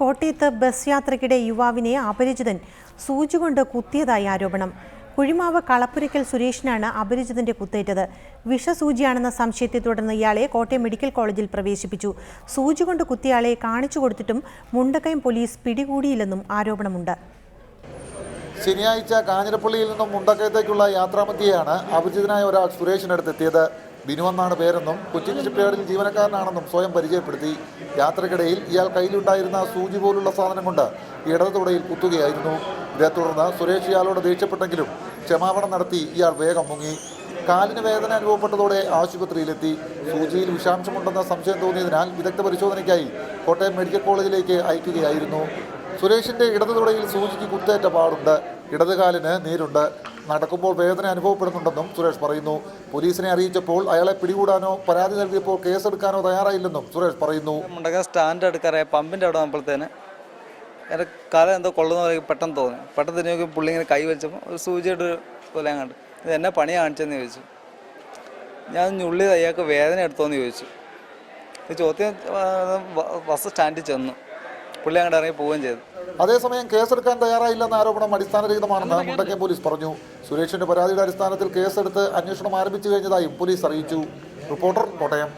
കോട്ടയത്ത് ബസ് യാത്രയ്ക്കിടെ യുവാവിനെ അപരിചിതൻ സൂചികൊണ്ട് കുത്തിയതായി ആരോപണം. കുഴിമാവ് കളപ്പുരയ്ക്കൽ സുരേഷിനാണ് അപരിചിതന്റെ കുത്തേറ്റത്. വിഷസൂചിയാണെന്ന സംശയത്തെ തുടർന്ന് ഇയാളെ കോട്ടയം മെഡിക്കൽ കോളേജിൽ പ്രവേശിപ്പിച്ചു. സൂചി കൊണ്ട് കുത്തിയാളെ കാണിച്ചു കൊടുത്തിട്ടും മുണ്ടക്കയം പോലീസ് പിടികൂടിയില്ലെന്നും ആരോപണമുണ്ട്. ശനിയാഴ്ച കാഞ്ഞിരപ്പള്ളിയിൽ നിന്നും മുണ്ടക്കയത്തേക്കുള്ള യാത്രാമധ്യയാണ് അപരിചിതനായ ഒരാൾ സുരേഷിനടുത്തെത്തിയത്. ബിനു എന്നാണ് പേരെന്നും കൊച്ചിൻ ജീവനക്കാരനാണെന്നും സ്വയം പരിചയപ്പെടുത്തി. യാത്രക്കിടയിൽ ഇയാൾ കയ്യിലുണ്ടായിരുന്ന സൂചി പോലുള്ള സാധനം കൊണ്ട് ഇടതു തുടയിൽ കുത്തുകയായിരുന്നു. ഇതേ തുടർന്ന് സുരേഷ് ഇയാളോട് ദേഷ്യപ്പെട്ടെങ്കിലും ക്ഷമാപണം നടത്തി ഇയാൾ വേഗം മുങ്ങി. കാലിന് വേദന അനുഭവപ്പെട്ടതോടെ ആശുപത്രിയിലെത്തി. സൂചിയിൽ വിഷാംശമുണ്ടെന്ന സംശയം തോന്നിയതിനാൽ വിദഗ്ധ പരിശോധനയ്ക്കായി കോട്ടയം മെഡിക്കൽ കോളേജിലേക്ക് അയക്കുകയായിരുന്നു. സുരേഷിന്റെ ഇടതു തുടയിൽ സൂചിക്ക് കുത്തേറ്റ പാടുണ്ട്. ഇടതുകാലിന് നീരുണ്ട്. നടക്കുമ്പോൾ വേദന അനുഭവപ്പെടുന്നുണ്ടെന്നും സുരേഷ് പറയുന്നു. പോലീസിനെ അറിയിച്ചപ്പോൾ അയാളെ പിടികൂടാനോ പരാതി നൽകിയപ്പോൾ കേസെടുക്കാനോ തയ്യാറായില്ലെന്നും സുരേഷ് പറയുന്നു. മുണ്ടക സ്റ്റാൻഡ് എടുക്കാറേ പമ്പിന്റെ അവിടെ നമ്മളത്തേന് എന്റെ കാലം എന്തോ കൊള്ളുന്ന പെട്ടെന്ന് തോന്നി. പെട്ടെന്ന് നോക്കി പുള്ളി ഇങ്ങനെ കൈ വലിച്ചപ്പോൾ ഒരു സൂചിയുടെ പോലെ കണ്ട്. ഇത് എന്നെ പണി കാണിച്ചെന്ന് ചോദിച്ചു. ഞാൻ ഞുള്ളി അയാൾക്ക് വേദന എടുത്തോന്ന് ചോദിച്ചു. ചോദ്യം ബസ് സ്റ്റാൻഡിൽ ചെന്നു. പുള്ളി അങ്ങോട്ട് ഇറങ്ങി പോവുകയും ചെയ്തു. അതേസമയം കേസെടുക്കാൻ തയ്യാറായില്ലെന്ന ആരോപണം അടിസ്ഥാനരഹിതമാണെന്ന് മുണ്ടക്കെ പോലീസ് പറഞ്ഞു. സുരേഷിന്റെ പരാതിയുടെ അടിസ്ഥാനത്തിൽ കേസെടുത്ത് അന്വേഷണം ആരംഭിച്ചു കഴിഞ്ഞതായും പോലീസ് അറിയിച്ചു. റിപ്പോർട്ടർ കോട്ടയം.